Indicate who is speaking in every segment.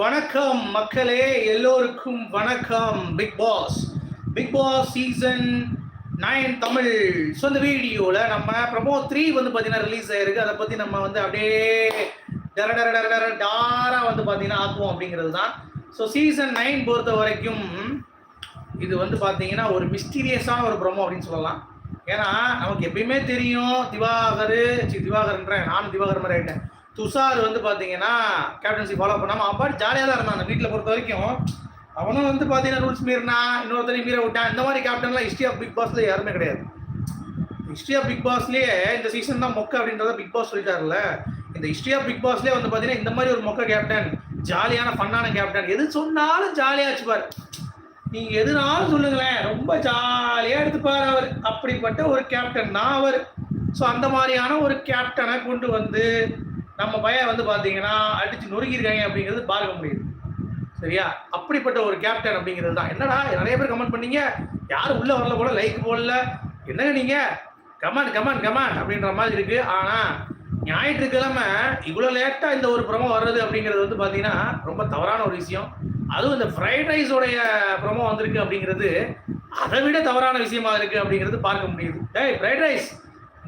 Speaker 1: வணக்கம் மக்களே எல்லோருக்கும் வணக்கம். Bigg Boss Bigg Boss season nine Tamil. So இந்த வீடியோவில் நம்ம ப்ரமோ த்ரீ வந்து பார்த்தீங்கன்னா ரிலீஸ் ஆயிருக்கு. அதை பற்றி நம்ம வந்து அப்படியே டர டர டர டர டாரா வந்து பார்த்தீங்கன்னா ஆக்குவோம் அப்படிங்கிறது தான். ஸோ சீசன் நைன் பொறுத்த வரைக்கும் இது வந்து பார்த்தீங்கன்னா ஒரு மிஸ்டீரியஸான ஒரு ப்ரமோ அப்படின்னு சொல்லலாம். ஏன்னா நமக்கு எப்பயுமே தெரியும் திவாகர் சி திவாகர்ன்றேன். நானும் திவாகர் மாதிரி ஆகிட்டேன் துஷார் வந்து பார்த்தீங்கன்னா கேப்டன்சி ஃபாலோ பண்ணாமல் அப்பா ஜாலியாக தான் இருந்தான் வீட்டில் பொறுத்த வரைக்கும். அவனும் வந்து பார்த்தீங்கன்னா ரூல்ஸ் மீறினா இன்னொருத்தரையும் மீற விட்டான் இந்த மாதிரி கேப்டன்லாம் ஹிஸ்ட்ரி ஆஃப் பிக் பாஸில் யாருமே கிடையாது. ஹிஸ்ட்ரி ஆஃப் பிக் பாஸ்லேயே இந்த சீசன் தான் மொக்க அப்படின்றத பிக் பாஸ் சொல்லிட்டார்ல இந்த ஹிஸ்ட்ரி ஆஃப் பிக் பாஸ்லேயே வந்து பார்த்தீங்கன்னா இந்த மாதிரி ஒரு மொக்க கேப்டன் ஜாலியான ஃபன்னான கேப்டன் எது சொன்னாலும் ஜாலியாக வச்சுப்பார் நீங்கள் எதுனாலும் சொல்லுங்களேன் ரொம்ப ஜாலியாக எடுத்துப்பார் அவர். அப்படிப்பட்ட ஒரு கேப்டன் தான் அவர். ஸோ அந்த மாதிரியான ஒரு கேப்டனை கொண்டு வந்து நம்ம பையன் வந்து பார்த்தீங்கன்னா அடிச்சு நொறுக்கியிருக்காங்க அப்படிங்கிறது பார்க்க முடியுது சரியா? அப்படிப்பட்ட ஒரு கேப்டன் அப்படிங்கிறது தான். என்னடா நிறைய பேர் கமெண்ட் பண்ணீங்க. யாரும் உள்ள வரல போல லைக் போடல. என்னங்க நீங்க? கமான் கமான் கமான் அப்படின்ற மாதிரி இருக்கு. ஆனா ஞாயிற்றுக்கிழமை இவ்வளோ லேட்டா இந்த ஒரு ப்ரமோ வர்றது அப்படிங்கிறது வந்து பார்த்தீங்கன்னா ரொம்ப தவறான ஒரு விஷயம். அதுவும் இந்த ஃப்ரைட் ரைஸோடைய ப்ரமோ வந்திருக்கு அப்படிங்கிறது அதை விட தவறான விஷயமா இருக்கு அப்படிங்கிறது பார்க்க முடியுது. டேய் ஃப்ரைட் ரைஸ்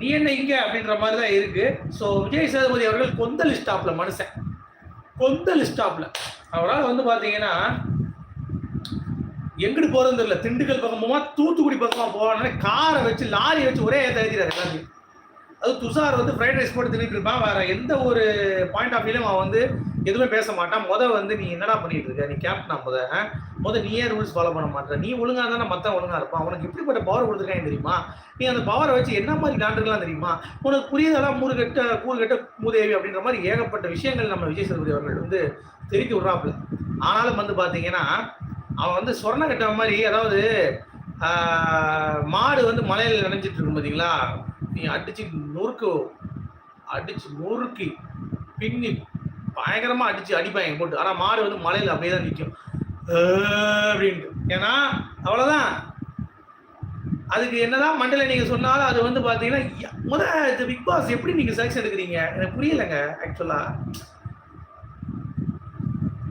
Speaker 1: நீ என்ன இங்க அப்படின்ற மாதிரி தான் இருக்கு. ஸோ விஜய் சேதுபதி அவர்கள் கொந்தல் ஸ்டாப்ல மனுஷன் கொந்தல் ஸ்டாப்ல அவரால் வந்து பார்த்தீங்கன்னா எங்கிட்டு போறது தெரியல. திண்டுக்கல் பக்கமா தூத்துக்குடி பக்கமா போவானே காரை வச்சு லாரி வச்சு ஒரே ஏத்த எழுதிறாரு எல்லாத்தையும் அது துஷார் வந்து ஃப்ரைட் ரைஸ் போட்டு தின்னுட்டு இருப்பான். வேற எந்த ஒரு பாயிண்ட் ஆஃப் வியூலையும் அவன் வந்து எதுவுமே பேச மாட்டான். முத வந்து நீ என்னடா பண்ணிட்டு இருக்க? நீ கேப்டனா முத முத நீ ஏன் ரூல்ஸ் ஃபாலோ பண்ண மாட்டேற. நீ ஒழுங்கா இருந்தா மத்தவன் ஒழுங்கா இருப்பான். உனக்கு இப்படிப்பட்ட பவர் கொடுத்துருக்காங்க தெரியுமா? நீ அந்த பவரை வச்சு என்ன மாதிரி காண்டுக்கலாம் தெரியுமா? உனக்கு புரியதெல்லாம் மூறு கட்ட கூறு கட்ட மூதேவி அப்படின்ற மாதிரி ஏகப்பட்ட விஷயங்கள் நம்ம விஜய் சேதுபதி அவர்கள் வந்து தெரிவித்து விடுறாப்புல. ஆனாலும் வந்து பாத்தீங்கன்னா அவன் வந்து சொர்ண கட்ட மாதிரி அதாவது மாடு வந்து மலையில நினைஞ்சிட்டு இருக்கும் பாத்தீங்களா? நீ அடிச்சு நொறுக்கு அடிச்சு நொறுக்கி பின்னி பயங்கரமா அடிச்சு அடிப்பாங்க போட்டு. ஆனா மாடு வந்து மலையில அப்படியே தான் நிற்கும் அப்படின்ட்டு. ஏன்னா அவ்வளவுதான். அதுக்கு என்னதான் மண்டல நீங்க சொன்னாலும் அது வந்து பாத்தீங்கன்னா முத இந்த பிக் பாஸ் எப்படி நீங்க செலக்ஷன் எடுக்கிறீங்க? எனக்கு புரியலைங்க ஆக்சுவலா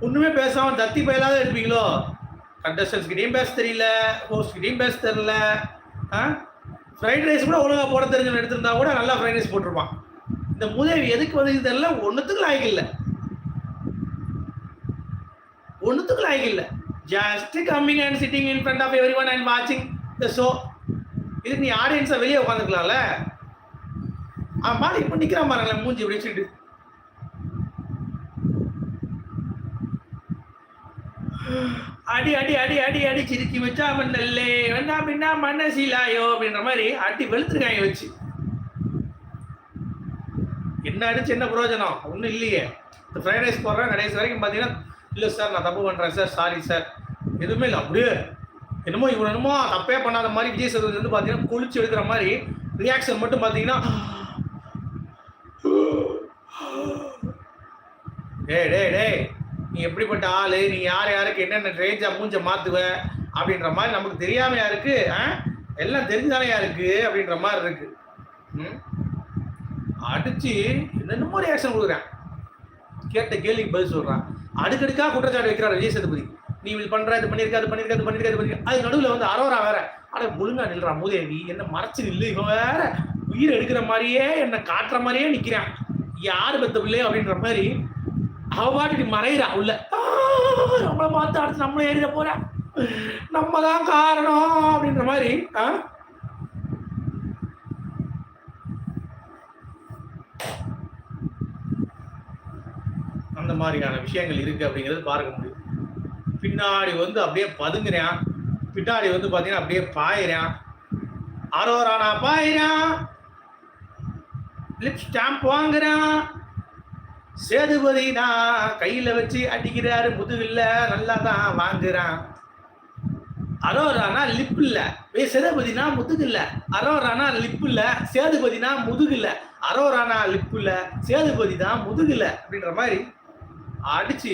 Speaker 1: ஒண்ணுமே பேசாம தத்தி பயலாத இருப்பீங்களோ கண்டஸ்டன்ஸ் கிட்டயும் பேச தெரியல ஹோஸ்ட் கிட்டயும் பேச தெரியல. ஃப்ரைட் ரைஸ் கூட ஒழுங்காக போட தெரிஞ்சவன் எடுத்திருந்தா கூட நல்லா ஃப்ரைட் ரைஸ் போட்டிருப்பான். இந்த முதவி எதுக்கு வந்து தெரியல ஒன்றுத்துக்கு லாய்க்கு இல்லை. ஒன்றுத்துக்கு லாய்க்கு இல்லை just coming and sitting in front of every one and வாட்சிங் த ஷோ இதுக்கு நீ ஆடியன்ஸை வெளியே உட்காந்துக்கலாம்ல அவன் பாடி இப்போ நிற்கிறான் பாருங்களேன் மூஞ்சி இப்படி வச்சுட்டு அடி அடி அடி அடி அடி சிரிக்கி வச்சா அவன் நல்லே. வேணா பின்னா சீலாயோ அப்படின்ற மாதிரி அடி வெளுத்துருக்காங்க வச்சு. என்ன அடிச்சு என்ன பிரயோஜனம் ஒன்றும் இல்லையே. இந்த ஃப்ரைட் ரைஸ் போடுறேன் கடைசி வரைக்கும் பார்த்தீங்கன்னா இல்லை சார் நான் தப்பு பண்ணுறேன் சார். Sorry sir. எதுவுமே இல்லை. அப்படியே என்னமோ இவன் என்னமோ தப்பே பண்ணாத மாதிரி விஜய் சேதுபதி வந்து பார்த்தீங்கன்னா குளிச்சு எடுக்கிற மாதிரி ரியாக்ஷன் மட்டும் பார்த்தீங்கன்னா டேய் டேய் டேய் நீ எப்படிப்பட்ட ஆள்? நீ யார் யாருக்கு என்னென்ன ரேஞ்சா மூஞ்ச மாற்றுவ அப்படின்ற மாதிரி நமக்கு தெரியாமையா இருக்கு ஆ? எல்லாம் தெரிஞ்சானையா இருக்கு அப்படின்ற மாதிரி இருக்கு. ம்? அடிச்சு என்னென்னமோ ரியாக்ஷன் கொடுக்குறேன். கேட்ட கேள்விக்கு பதில் சொல்கிறேன் அடுக்கடுக்காக குற்றச்சாட்டு வைக்கிறார் விஜய் சேதுபதி. நீ இது பண்ற இது பண்ணிருக்க அது பண்ணிருக்க அது பண்ணிருக்க அது பண்ணிருக்க. அது நடுவில் வந்து அரோரா வேற. அட ஒழுங்கா நில்றான் மூதேவி என்ன மறைச்சு நில்லு இவன் வேற. உயிர் எடுக்கிற மாதிரியே என்ன காட்டுற மாதிரியே நிக்கிறான். யார் பெத்த பிள்ளை அப்படின்ற மாதிரி அவ பாட்டுக்கு மறையிறா உள்ள. நம்மளை பார்த்து அடுத்து நம்மளும் ஏறிட போற. நம்ம தான் காரணம் அப்படின்ற மாதிரி ஆ? மாதிரியான விஷயங்கள் இருக்கு அப்படிங்கிறது பார்க்க முடியும் பின்னாடி வந்து அப்படியே பதுங்குறான். பின்னாடி வந்து பார்த்தீங்கன்னா அப்படியே பாயிறான். அரோரானா பாயிறான். லிப் ஸ்டாம்ப் வாங்குறான். சேதுபதி நான் கையில வச்சு அடிக்கிறாரு. முதுகில்ல நல்லா தான் வாங்குறான். அரோரானா லிப் இல்லை. வே சேதுபதினா முதுகு இல்ல அரோரானா லிப் இல்ல. சேதுபதினா முதுகு அரோரானா லிப் இல்ல. சேதுபதி தான் முதுகு அப்படின்ற மாதிரி அடிச்சு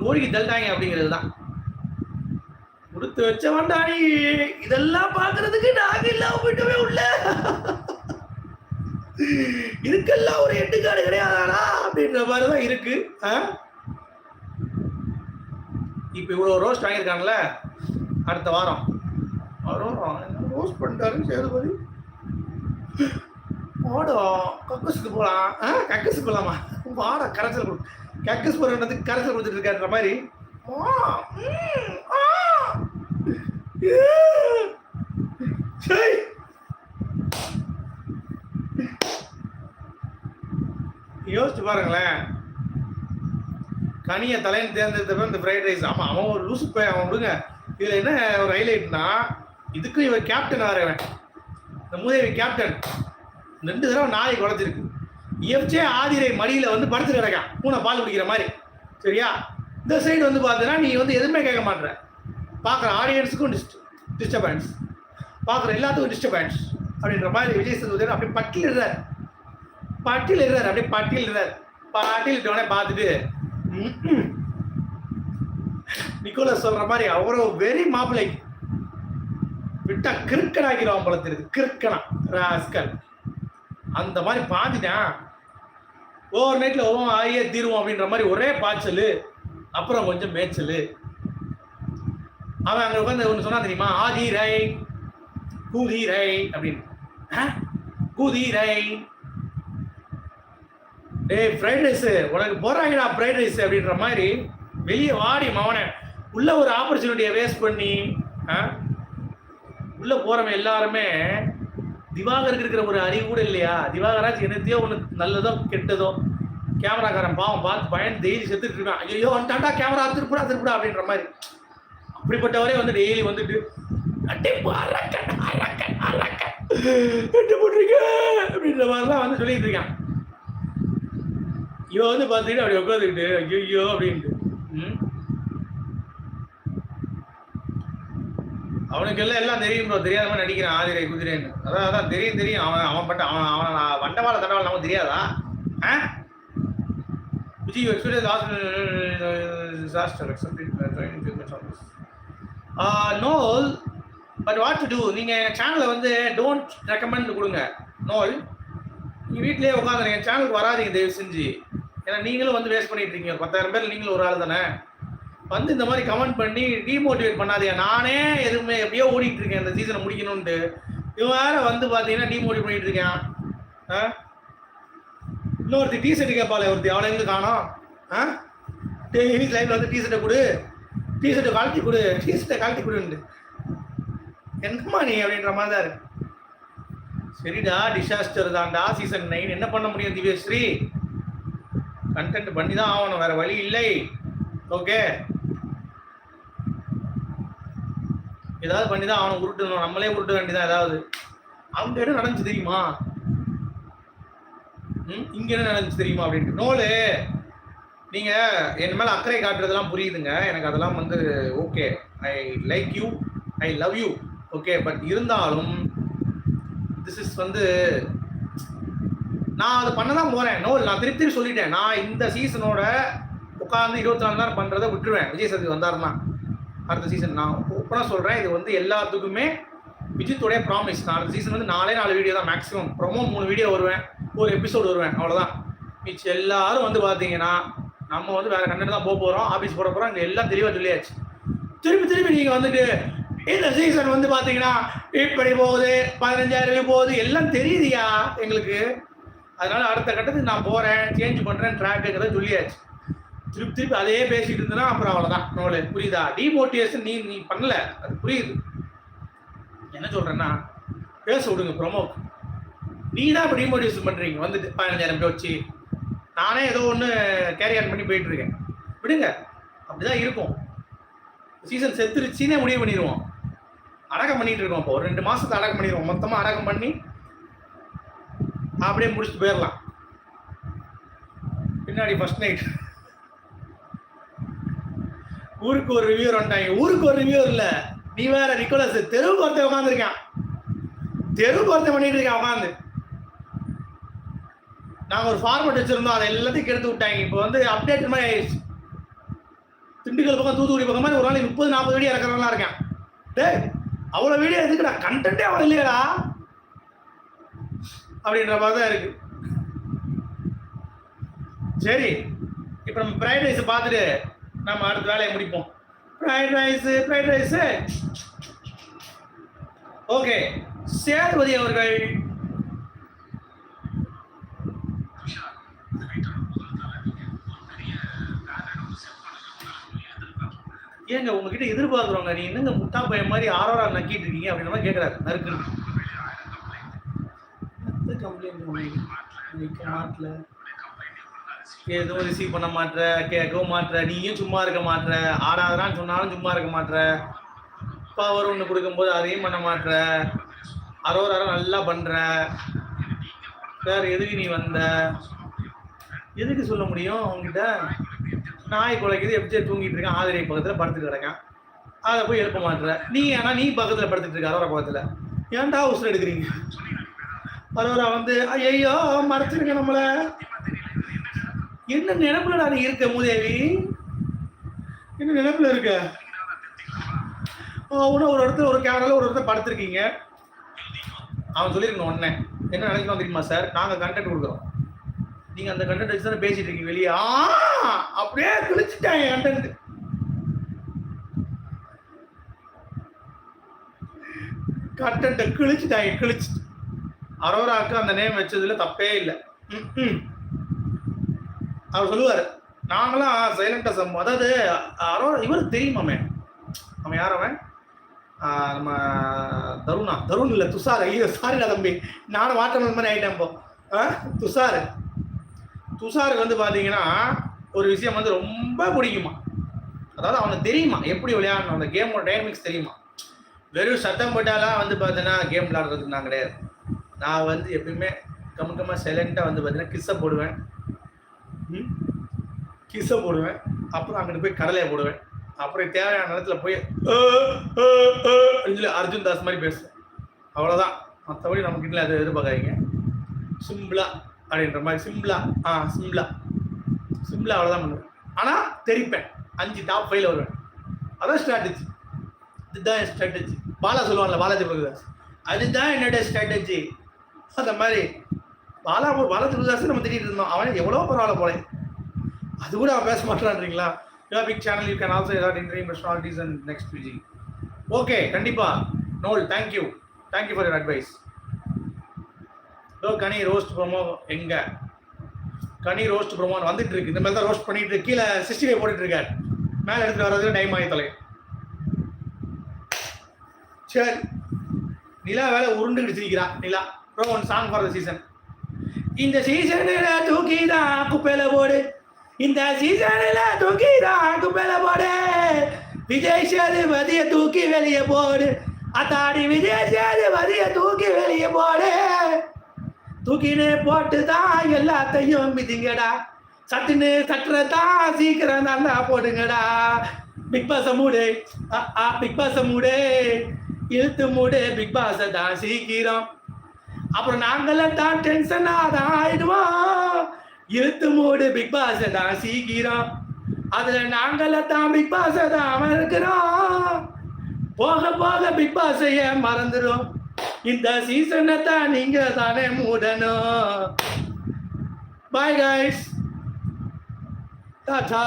Speaker 1: மூழ்கி தள்ளிட்டாங்க அப்படிங்கிறது தான். கொடுத்து வச்ச வண்டானி இதெல்லாம் பாக்குறதுக்கு நாங்க இல்லாம போயிட்டவே உள்ள. இதுக்கெல்லாம் ஒரு எட்டுக்காடு கிடையாதானா அப்படின்ற மாதிரி தான் இருக்கு. ஆ? இப்போ இவ்வளோ ரோஸ்ட் வாங்கியிருக்காங்கல்ல? அடுத்த வாரம். வரும் ரோஸ்ட் பண்ணிட்டாருன்னு சேதுபதி? வாடா கக்கஸுக்கு போகலாம் ஆ கக்கஸுக்கு போகலாமா வாடா கரைச்சல் கொடுக்கும் கக்கஸ் போகிறதுக்கு கரைச்சல் கொடுத்துட்டு இருக்காருன்ற மாதிரி. யோசிச்சு பாருங்களேன். கனியை தலைன்னு தேர்ந்தெடுத்தப்ப இந்த ஃப்ரைட் ரைஸ் ஆமாம் அவன் ஒரு லூசு போய் அவன் விடுங்க. இதில் என்ன ஒரு ஹைலைட்னா இதுக்கும் இவன் கேப்டன் ஆறவன். இந்த மூதேவி கேப்டன் ரெண்டு தடவை நாய் குறைச்சிருக்கு எஃப்ஜே ஆதிரை மடியில் வந்து படுத்துட்டு கிடக்கான். பூனை பால் குடிக்கிற மாதிரி. சரியா? இந்த சைடு வந்து பார்த்தீங்கன்னா நீ வந்து எதுவுமே கேட்க மாட்ற பார்க்குற ஆடியன்ஸுக்கும் டிஸ்ட் டிஸ்டர்பன்ஸ் பார்க்குற எல்லாத்துக்கும் டிஸ்டர்பன்ஸ் அப்படின்ற மாதிரி விஜய் சேதுபதி அப்படியே பட்டியலிடுறார் பட்டியலிடுறார் அப்படியே பட்டியல் பட்டியலிடுறார் பட்டியலிட்டவனே பார்த்துட்டு ம்ம். நிக்கோலஸ் சொல்ற மாதிரி அவ்வளோ வெரி மாப்பிளை விட்டா கிறுக்கனாக்கிறோம் போல தெரியுது. கிறுக்கனா. ராஸ்கல். அந்த மாதிரி பாதினா ஓவர் நைட்ல ஒவ்வொரு ஆயே தீருவோம் அப்படின்ற மாதிரி ஒரே பாய்ச்சல். அப்புறம் கொஞ்சம் மேய்ச்சல். அவன் அங்கே உட்காந்து ஒன்று சொன்னா தெரியுமா? ஆதிரை கூதிரை அப்படின்னு. ஆ? கூதிரை. டேய் ஃப்ரைட் ரைஸ் உனக்கு போறாங்கடா ஃப்ரைட் ரைஸ் அப்படின்ற மாதிரி வெளியே வாடி மவனை. உள்ள ஒரு ஆப்பர்ச்சுனிட்டியை வேஸ்ட் பண்ணி ஆ? உள்ள போறவன் எல்லாருமே திவாகருக்கு இருக்கிற ஒரு அறிவு கூட இல்லையா? திவாகராஜ் என்னத்தையோ ஒன்று நல்லதோ கெட்டதோ கேமராக்காரன் பாவம் பார்த்து பயன் டெய்லி செத்துட்டு இருக்கான். ஐயோ வந்துட்டாண்டா கேமரா திருப்புடா திருப்புடா அப்படின்ற மாதிரி. அப்படிப்பட்டவரே வந்து டெய்லி வந்துட்டு அட்டிப்பு அப்படின்ற மாதிரிலாம் வந்து சொல்லிட்டு இருக்கான். இவன் வந்து பார்த்துக்கிட்டு அப்படி உட்காந்துக்கிட்டு ஐயோ அப்படின்ட்டு. ம்? அவனுக்கு எல்லாம் எல்லாம் தெரியும் ப்ரோ தெரியாத மாதிரி நடிக்கிறான் ஆதிரை குதிரைன்னு. அதான் அதான் தெரியும் தெரியும். அவன் அவன் பட்ட அவன் அவன் வண்டவாள தண்டவாளம் நமக்கு தெரியாதா? ஆ? விஜய் எக்ஸ்பீரியன்ஸ் நோல் பட் வாட் டு டூ நீங்கள் சேனலை வந்து டோன்ட் ரெக்கமெண்ட் கொடுங்க. நோல் நீங்கள் வீட்டிலேயே உட்காந்து என் சேனலுக்கு வராதீங்க தயவு செஞ்சு. ஏன்னா நீங்களும் வந்து வேஸ்ட் பண்ணிட்டு இருக்கீங்க. பத்தாயிரம் பேர் நீங்களும் ஒரு ஆள் தானே? வந்து இந்த மாதிரி கமெண்ட் பண்ணி டிமோட்டிவேட் பண்ணாதீங்க. நானே எதுவுமே எப்படியோ ஓடிட்டு இருக்கேன் இந்த சீசனை முடிக்கணும்ட்டு இவன் வேற வந்து பார்த்தீங்கன்னா டிமோட்டிவேட் பண்ணிட்டு இருக்கேன். ஆ? இன்னொருத்தி டி ஷர்ட் கேட்பாளே ஒருத்தி. அவளை எங்க காணோம்? ஆ? டெய்லி லைஃப்ல வந்து டி ஷர்ட்டை கொடு. டி ஷர்ட்டை கழட்டி கொடு. டிஷர்ட்டை கழட்டி கொடுன்ட்டு. என்னம்மா நீ அப்படின்ற மாதிரி தான் இருக்கு. சரிடா டிசாஸ்டர் தான்டா சீசன் நைன் என்ன பண்ண முடியும் திவ்யஸ்ரீ? கண்டென்ட் பண்ணி தான் ஆகணும். வேற வழி இல்லை. ஓகே ஏதாவது பண்ணி தான் அவனை உருட்டணும் நம்மளே உருட்ட வேண்டியதான் ஏதாவது? அவங்க என்ன நடந்துச்சு தெரியுமா? ம்? இங்க என்ன நடந்துச்சு தெரியுமா அப்படின்ட்டு. நோலு நீங்க என் மேல அக்கறை காட்டுறதெல்லாம் புரியுதுங்க. எனக்கு அதெல்லாம் வந்து okay. I like you I love you okay. But இருந்தாலும் திஸ் இஸ் வந்து நான் அதை பண்ண தான் போறேன். நோ நான் திருப்பி திருப்பி சொல்லிட்டேன். நான் இந்த சீசனோட உட்காந்து இருபத்தி நாலு நேரம் பண்றதை விட்டுருவேன். விஜய் சதுர்த்தி வந்தாருன்னா. அடுத்த சீசன் நான் ஓப்பனாக சொல்கிறேன் இது வந்து எல்லாத்துக்குமே விஜித்துடைய ப்ராமிஸ் நான் அடுத்த சீசன் வந்து நாலே நாலு வீடியோ தான் மேக்ஸிமம் ப்ரொமோ மூணு வீடியோ வருவேன். ஒரு எபிசோடு வருவேன். அவ்வளோதான் மிச்சம் எல்லாரும் வந்து பார்த்தீங்கன்னா நம்ம வந்து வேற கண்டென்ட் தான் போக போகிறோம் ஆஃபீஸ் போட போகிறோம் இங்கே எல்லாம் தெளிவாக சொல்லியாச்சு. திருப்பி திருப்பி நீங்கள் வந்துட்டு இந்த சீசன் வந்து பார்த்தீங்கன்னா இப்படி போகுது பதினஞ்சாயிரம் போகுது எல்லாம் தெரியுதுயா எங்களுக்கு? அதனால அடுத்த கட்டத்துக்கு நான் போகிறேன் சேஞ்ச் பண்ணுறேன் ட்ராக்குங்கிறத சொல்லியாச்சு. திருப்பி திருப்பி அதே பேசிட்டு இருந்தனா அப்புறம் அவ்வளோதான் நோலு. புரியுதா? டிமோட்டிவேஷன் நீ நீ பண்ணல. அது புரியுது. என்ன சொல்கிறேன்னா பேச விடுங்க ப்ரொமோ நீ தான் இப்போ டிமோட்டிவேஷன் பண்ணுறீங்க வந்துட்டு பதினஞ்சாயிரம் பேர் வச்சு. நானே ஏதோ ஒன்று கேரி ஆன் பண்ணி போயிட்டு இருக்கேன். விடுங்க. அப்படிதான் இருக்கும். சீசன் செத்துருச்சுன்னே முடிவு பண்ணிடுவோம். அடக்கம் பண்ணிட்டு இருக்கோம் இப்போ. ஒரு ரெண்டு மாசத்தை அடக்கம் பண்ணிடுவோம். மொத்தமாக அடக்கம் பண்ணி அப்படியே முடிச்சுட்டு போயிடலாம். பின்னாடி ஃபர்ஸ்ட் நைட் ஊருக்கு ஒரு ரிவ்யூர் வந்துட்டாங்க ஊருக்கு ஒரு ரிவ்யூர் இல்ல. நீ வேற நிக்கோலஸ் தெருவுக்கு ஒருத்தன் உட்காந்துருக்கான் தெருவுக்கு ஒருத்தன் பண்ணிட்டு இருக்கான் உட்காந்து நாங்க ஒரு ஃபார்மட் வச்சிருந்தோம் அதை எல்லாத்தையும் கெடுத்து விட்டாங்க. இப்போ வந்து அப்டேட் மாதிரி ஆயிடுச்சு. திண்டுக்கல் பக்கம் தூத்துக்குடி பக்கம் மாதிரி ஒரு நாளைக்கு முப்பது நாற்பது வீடியோ இறக்குறவங்களா இருக்கேன். டேய் அவ்வளோ வீடியோ எதுக்குடா? கண்டென்ட்டே அவ்வளோ இல்லையடா அப்படின்ற மாதிரி தான் இருக்கு. சரி இப்போ நம்ம ஃப்ரைட் ரைஸ் பார்த்துட்டு நம்ம அடுத்த வேலையை முடிப்போம். Fried rice fried rice okay Sethupathi அவர்கள். ஏங்க உங்ககிட்ட எதிர்பார்க்குறோங்க நீ என்னங்க முட்டா பையன் மாதிரி ஆரோரா நக்கிட்டு இருக்கீங்க அப்படின்ற மாதிரி கேட்குறாரு நறுக்குன்னு கம்ப்ளைண்ட் வைக்க மாட்டல. எதுவும் ரிசீவ் பண்ண மாட்ற கேட்கவும் மாட்ற நீயும் சும்மா இருக்க மாட்ற ஆடாதான் சொன்னாலும் சும்மா இருக்க மாட்ற. பவர் ஒன்று கொடுக்கும்போது அதையும் பண்ண மாட்ற. அரோரா நல்லா பண்ற. வேற எதுக்கு நீ வந்த? எதுக்கு சொல்ல முடியும் அவங்ககிட்ட நாய் குலைக்குது எப்படி தூங்கிட்டு இருக்கேன் ஆதிரை பக்கத்தில் படுத்துட்டு கிடக்கேன். அதை போய் எழுப்ப மாட்டுற நீ ஏன்னா நீ பக்கத்தில் படுத்துட்டு இருக்க அரோரா பக்கத்தில். ஏன்டா உசுறு எடுக்கிறீங்க? அரோரா வந்து ஐயோ மறைச்சிருங்க நம்மளை. என்ன நினைப்புலடா நீ இருக்க மூதேவி? என்ன நினைப்புல இருக்க? உன ஒரு இடத்துல ஒரு கேமரால ஒரு இடத்துல படுத்திருக்கீங்க. அவன் சொல்லியிருக்கணும் உடனே என்ன நினைக்கணும் தெரியுமா சார் நாங்கள் கண்டென்ட் கொடுக்குறோம். நீங்க அந்த கண்டென்ட் வச்சு தானே பேசிட்டு இருக்கீங்க வெளியே. ஆ அப்படியே கிழிச்சிட்டாங்க கண்டென்ட் கண்டென்ட்டை கிழிச்சிட்டாங்க கிழிச்சு அரோராக்கு அந்த நேம் வச்சதுல தப்பே இல்லை. அவர் சொல்லுவார் நாங்களாம் சைலண்டா சம் அதாவது அரோ இவருக்கு தெரியுமாமே அவன்? யார் அவன்? நம்ம தருணா தருண் இல்லை துஷார். ஐயோ சாரிடா தம்பி. நானும் வாட்டர் மாதிரி ஆகிட்டேன் இப்போ. ஆ துஷார். துஷாருக்கு வந்து பார்த்தீங்கன்னா ஒரு விஷயம் வந்து ரொம்ப பிடிக்குமா? அதாவது அவனுக்கு தெரியுமா? எப்படி விளையாடணும்? அந்த கேமோட டைனமிக்ஸ் தெரியுமா? வெறும் சத்தம் போட்டாலாம் வந்து பார்த்தீங்கன்னா கேம் விளையாடுறதுக்கு நான் கிடையாது. நான் வந்து எப்பயுமே கமுக்கமாக சைலண்ட்டாக வந்து பார்த்தீங்கன்னா கிஸ்ஸை போடுவேன். கிஸ்ஸை போடுவேன். அப்புறம் அங்கிட்டு போய் கடலையை போடுவேன். அப்புறம் தேவையான நேரத்தில் போய் சொல்லி அர்ஜுன் தாஸ் மாதிரி பேசுவேன். அவ்வளோதான் மற்றபடி நமக்கு அதை எதிர்பார்க்காதீங்க. சிம்பிளா அப்படின்ற மாதிரி சிம்பிளா ஆ சிம்பிளா. சிம்பிளா அவ்வளோதான் பண்ணுவேன். ஆனால் தெரிப்பேன். அஞ்சு டாப் ஃபைவ்ல வருவேன். அதான் ஸ்ட்ராட்டஜி இதுதான் என் ஸ்ட்ராட்டஜி பாலா சொல்லுவாங்கல்ல பாலாஜி பிரகாஷ் அதுதான் என்னுடைய ஸ்ட்ராட்டஜி அந்த மாதிரி பாலா பால திருதாசனில் நம்ம திட்டிட்டு இருந்தோம். அவன் எவ்வளோ பரவாயில்ல போல. அது கூட அவன் பேச மாட்டான்றீங்களா you big channel you can also ஏதாவது interesting personalities and next PG okay கண்டிப்பாக நோல் thank you thank you for your advice oh Kani roast promo எங்க? கனி ரோஸ்ட் ப்ரோமோ வந்துட்டு இருக்கு. இந்த மாதிரி தான் ரோஸ்ட் பண்ணிட்டு கீழே சிக்ஸ்டி ஃபைவ் போட்டுட்டு இருக்காரு. மேலே எடுத்துட்டு வர்றதுக்கு டைம் ஆகி தலை. சரி. நிலா வேலை உருண்டு சிரிக்கிறா நிலா bro one song for the season இந்த சீசனில் தூக்கிதான் குப்பையில போடு. இந்த சீசனில் தூக்கிதான் குப்பையில போடு. விஜய் சேதுபதிய தூக்கி வெளியே போடு. அத்தாடி விஜய் சேதுபதிய தூக்கி வெளியே போடு. தூக்கினு போட்டு தான் எல்லாத்தையும் மிதிங்கடா. சட்டுன்னு சட்டுறதான் சீக்கிரம் நல்லா போடுங்கடா. பிக் பாஸ மூடு. ஆ, பிக் பாஸ மூடு. இழுத்து மூடு. பிக் பாஸ தான் சீக்கிரம். அப்புறம் நாங்களாம் தான் டென்ஷனாக தான் ஆயிடுவோம் இழுத்து மூடு பிக் பாஸ் தான் சீக்கிரம் அதுல நாங்களாம் தான் பிக் பாஸ் தான் இருக்கிறோம் போக போக பிக் பாஸைய மறந்துடும் இந்த சீசனை தான் நீங்க தானே மூடணும். Bye guys Tata